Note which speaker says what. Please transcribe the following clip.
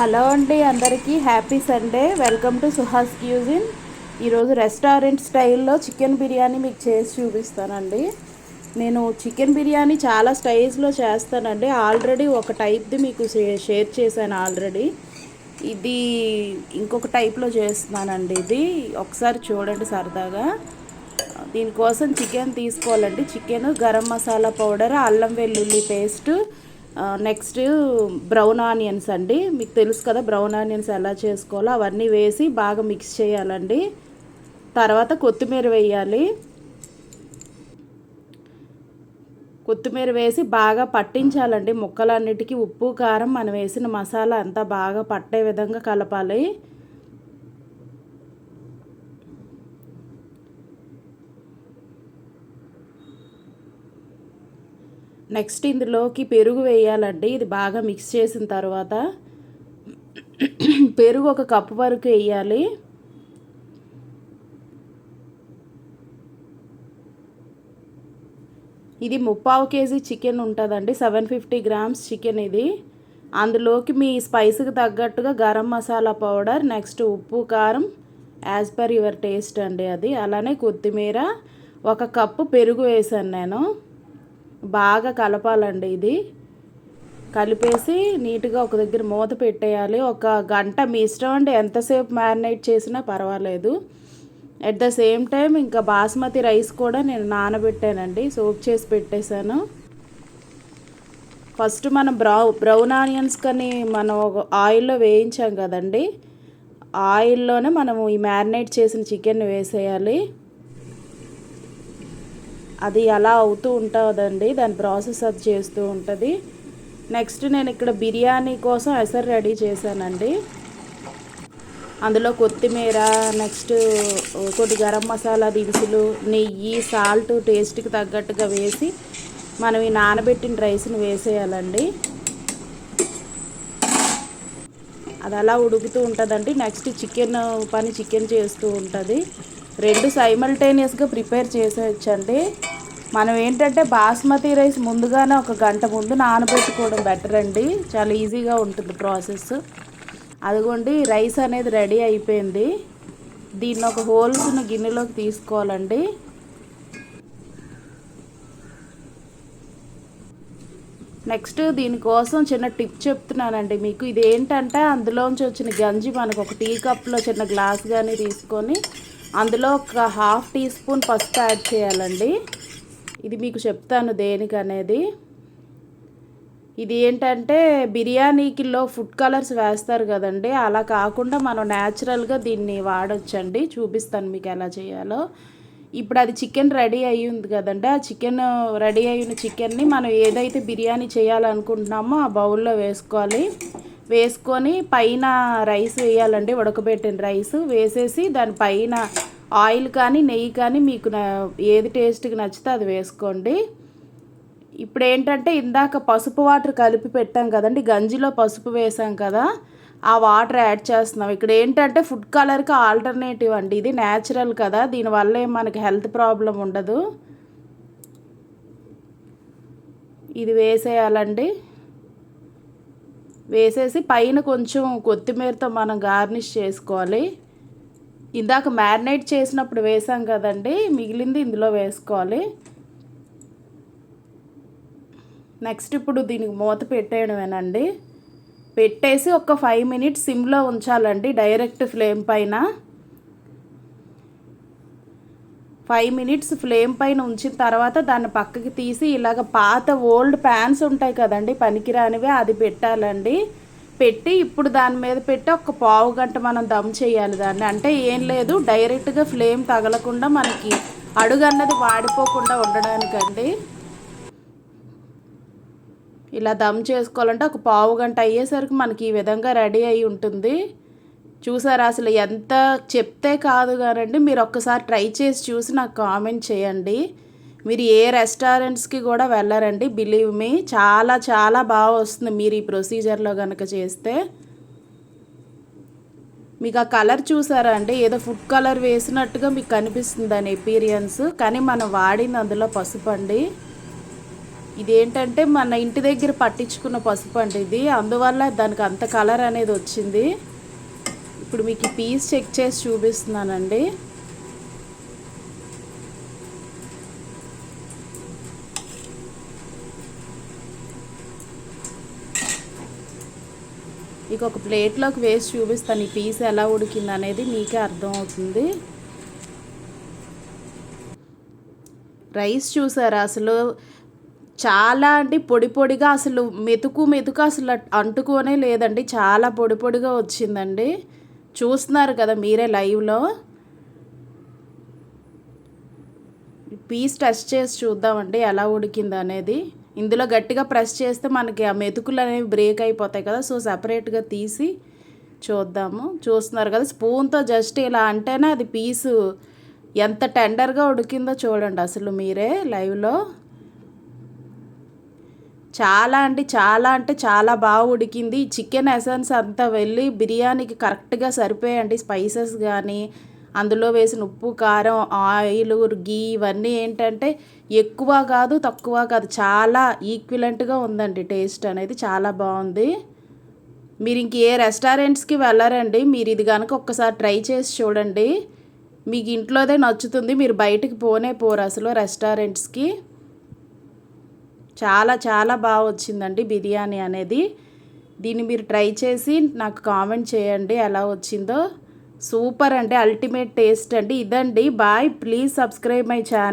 Speaker 1: Hello అండి అందరికీ happy Sunday. Welcome to Suhas cuisine. ఈరోజు రెస్టారెంట్ స్టైల్లో చికెన్ బిర్యానీ మీకు చేసి చూపిస్తానండి. నేను చికెన్ బిర్యానీ చాలా స్టైల్స్లో చేస్తానండి. ఆల్రెడీ ఒక టైప్ది మీకు షేర్ చేశాను ఆల్రెడీ. ఇది ఇంకొక టైప్లో చేస్తున్నానండి ఇది. ఒకసారి చూడండి సరదాగా. దీనికోసం చికెన్ తీసుకోవాలండి. చికెన్ గరం మసాలా పౌడర్ అల్లం వెల్లుల్లి పేస్ట్ నెక్స్ట్ బ్రౌన్ ఆనియన్స్ అండి. మీకు తెలుసు కదా బ్రౌన్ ఆనియన్స్ ఎలా చేసుకోవాలో అవన్నీ వేసి బాగా మిక్స్ చేయాలండి. తర్వాత కొత్తిమీర వేయాలి. కొత్తిమీర వేసి బాగా పట్టించాలండి. ముక్కలన్నిటికీ ఉప్పు కారం మనం వేసిన మసాలా అంతా బాగా పట్టే విధంగా కలపాలి. నెక్స్ట్ ఇందులోకి పెరుగు వేయాలండి. ఇది బాగా మిక్స్ చేసిన తర్వాత పెరుగు ఒక కప్పు వరకు వేయాలి. ఇది ముప్పావు కేజీ చికెన్ ఉంటుందండి. సెవెన్ ఫిఫ్టీ గ్రామ్స్ చికెన్ ఇది. అందులోకి మీ స్పైస్కి తగ్గట్టుగా గరం మసాలా పౌడర్ నెక్స్ట్ ఉప్పు కారం యాజ్ పర్ యువర్ టేస్ట్ అండి అది. అలానే కొత్తిమీర ఒక కప్పు పెరుగు వేసాను నేను. బాగా కలపాలండి ఇది. కలిపేసి నీట్గా ఒక దగ్గర మూత పెట్టేయాలి. ఒక గంట మీ ఇష్టం అండి. ఎంతసేపు మ్యారినేట్ చేసినా పర్వాలేదు. అట్ ద సేమ్ టైం ఇంకా బాస్మతి రైస్ కూడా నేను నానబెట్టానండి. సోప్ చేసి పెట్టేశాను. ఫస్ట్ మనం బ్రౌ బ్రౌన్ ఆనియన్స్ కానీ మనం ఒక ఆయిల్లో వేయించాం కదండి. ఆయిల్లోనే మనము ఈ మ్యారినేట్ చేసిన చికెన్ వేసేయాలి. అది అలా అవుతూ ఉంటుందండి. దాని ప్రాసెస్ అది చేస్తూ ఉంటుంది. నెక్స్ట్ నేను ఇక్కడ బిర్యానీ కోసం ఎసరు రెడీ చేశానండి. అందులో కొత్తిమీర నెక్స్ట్ కొద్ది గరం మసాలా దినుసులు నెయ్యి సాల్ట్ టేస్ట్కి తగ్గట్టుగా వేసి మనం ఈ నానబెట్టిన రైస్ని వేసేయాలండి. అది అలా ఉడుకుతూ ఉంటుందండి. నెక్స్ట్ చికెన్ పని చికెన్ చేస్తూ ఉంటుంది. రెండు సైమల్టేనియస్గా ప్రిపేర్ చేసేయచ్చండి మనం ఏంటంటే బాస్మతి రైస్ ముందుగానే ఒక గంట ముందు నానబెట్టుకోవడం బెటర్ అండి. చాలా ఈజీగా ఉంటుంది ప్రాసెస్ అదిగోండి రైస్ అనేది రెడీ అయిపోయింది. దీన్ని ఒక హోల్స్ ఉన్న గిన్నెలోకి తీసుకోవాలండి. నెక్స్ట్ దీనికోసం చిన్న టిప్ చెప్తున్నానండి మీకు. ఇది ఏంటంటే అందులోంచి వచ్చిన గంజి మనకు ఒక టీ కప్లో చిన్న గ్లాస్ కానీ తీసుకొని అందులో ఒక హాఫ్ టీ స్పూన్ పసుపు యాడ్ చేయాలండి. ఇది మీకు చెప్తాను దేనికి అనేది ఇది ఏంటంటే బిర్యానీకిలో ఫుడ్ కలర్స్ వేస్తారు కదండి. అలా కాకుండా మనం న్యాచురల్గా దీన్ని వాడొచ్చండి. చూపిస్తాను మీకు ఎలా చేయాలో. ఇప్పుడు అది చికెన్ రెడీ అయ్యి ఉంది కదండి. ఆ చికెన్ రెడీ అయిన చికెన్ని మనం ఏదైతే బిర్యానీ చేయాలనుకుంటున్నామో ఆ బౌల్లో వేసుకోవాలి. వేసుకొని పైన రైస్ వేయాలండి ఉడకబెట్టిన రైస్ వేసేసి దాని పైన ఆయిల్ కానీ నెయ్యి కానీ మీకు న- ఏది టేస్ట్కి నచ్చితే అది వేసుకోండి. ఇప్పుడు ఏంటంటే ఇందాక పసుపు వాటర్ కలిపి పెట్టాం కదండి గంజిలో పసుపు వేసాం కదా ఆ వాటర్ యాడ్ చేస్తున్నాం. ఇక్కడ ఏంటంటే ఫుడ్ కలర్కి ఆల్టర్నేటివ్ అండి ఇది న్యాచురల్ కదా దీనివల్ల ఏం మనకి హెల్త్ ప్రాబ్లం ఉండదు. ఇది వేసేయాలండి. వేసేసి పైన కొంచెం కొత్తిమీరతో మనం గార్నిష్ చేసుకోవాలి. ఇందాక మ్యారినేట్ చేసినప్పుడు వేసాం కదండి మిగిలింది ఇందులో వేసుకోవాలి. నెక్స్ట్ ఇప్పుడు దీనికి మూత పెట్టేయడమేనండి. పెట్టేసి ఒక ఫైవ్ మినిట్స్ సిమ్లో ఉంచాలండి డైరెక్ట్ ఫ్లేమ్ పైన. ఫైవ్ మినిట్స్ ఫ్లేమ్ పైన ఉంచిన తర్వాత దాన్ని పక్కకి తీసి ఇలాగ పాత ఓల్డ్ ప్యాన్స్ ఉంటాయి కదండి పనికిరానివి అది పెట్టాలండి. పెట్టి ఇప్పుడు దాని మీద పెట్టి ఒక పావు గంట మనం దమ్ చేయాలి దాన్ని. అంటే ఏం లేదు డైరెక్ట్గా ఫ్లేమ్ తగలకుండా మనకి అడుగు అన్నది వాడిపోకుండా ఉండడానికండి. ఇలా దమ్ చేసుకోవాలంటే ఒక పావు గంట అయ్యేసరికి మనకి ఈ విధంగా రెడీ అయి ఉంటుంది. చూసారా? అసలు ఎంత చెప్తే కాదు కానండి మీరు ఒక్కసారి ట్రై చేసి చూసి నాకు కామెంట్ చేయండి. మీరు ఏ రెస్టారెంట్స్కి కూడా వెళ్ళరండి. బిలీవ్ మీ చాలా చాలా బాగా వస్తుంది మీరు ఈ ప్రొసీజర్లో కనుక చేస్తే. మీకు ఆ కలర్ చూసారా అండి? ఏదో ఫుడ్ కలర్ వేసినట్టుగా మీకు కనిపిస్తుంది దాని ఎపీరియన్స్ కానీ మనం వాడింది అందులో పసుపు అండి ఇదేంటంటే మన ఇంటి దగ్గర పట్టించుకున్న పసుపు అండి ఇది. అందువల్ల దానికి అంత కలర్ అనేది వచ్చింది. ఇప్పుడు మీకు ఈ పీస్ చెక్ చేసి చూపిస్తున్నానండి. ఇక ఒక ప్లేట్లోకి వేసి చూపిస్తాను. ఈ పీస్ ఎలా ఉడికింది అనేది మీకే అర్థమవుతుంది. రైస్ చూసారా అసలు? చాలా అంటే పొడి పొడిగా అసలు మెతుకు మెతుకు అసలు అంటుకోనే లేదండి. చాలా పొడి పొడిగా వచ్చిందండి. చూస్తున్నారు కదా మీరే లైవ్లో. పీస్ టెస్ట్ చేసి చూద్దామండి ఎలా ఉడికింది అనేది ఇందులో గట్టిగా ప్రెస్ చేస్తే మనకి ఆ మెతుకులు అనేవి బ్రేక్ అయిపోతాయి కదా సో సపరేట్గా తీసి చూద్దాము. చూస్తున్నారు కదా స్పూన్తో జస్ట్ ఇలా అంటేనే అది పీసు ఎంత టెండర్గా ఉడికిందో చూడండి అసలు మీరే లైవ్లో. చాలా అంటే చాలా అంటే చాలా బాగా ఉడికింది. చికెన్ ఎసెన్స్ అంతా వెళ్ళి బిర్యానీకి కరెక్ట్గా సరిపోయండి. స్పైసెస్ కానీ అందులో వేసిన ఉప్పు కారం ఆయిల్ గీ ఇవన్నీ ఏంటంటే ఎక్కువ కాదు తక్కువ కాదు చాలా ఈక్విలెంట్గా ఉందండి టేస్ట్ అనేది. చాలా బాగుంది. మీరు ఇంక ఏ రెస్టారెంట్స్కి వెళ్ళారండి మీరు ఇది కనుక ఒక్కసారి ట్రై చేసి చూడండి. మీకు ఇంట్లోదే నచ్చుతుంది మీరు బయటకు పోనే పోరు అసలు రెస్టారెంట్స్కి. చాలా చాలా బాగా వచ్చిందండి బిర్యానీ అనేది. దీన్ని మీరు ట్రై చేసి నాకు కామెంట్ చేయండి ఎలా వచ్చిందో. సూపర్ అండి అల్టిమేట్ టేస్ట్ అండి ఇదండి. Bye please subscribe my channel.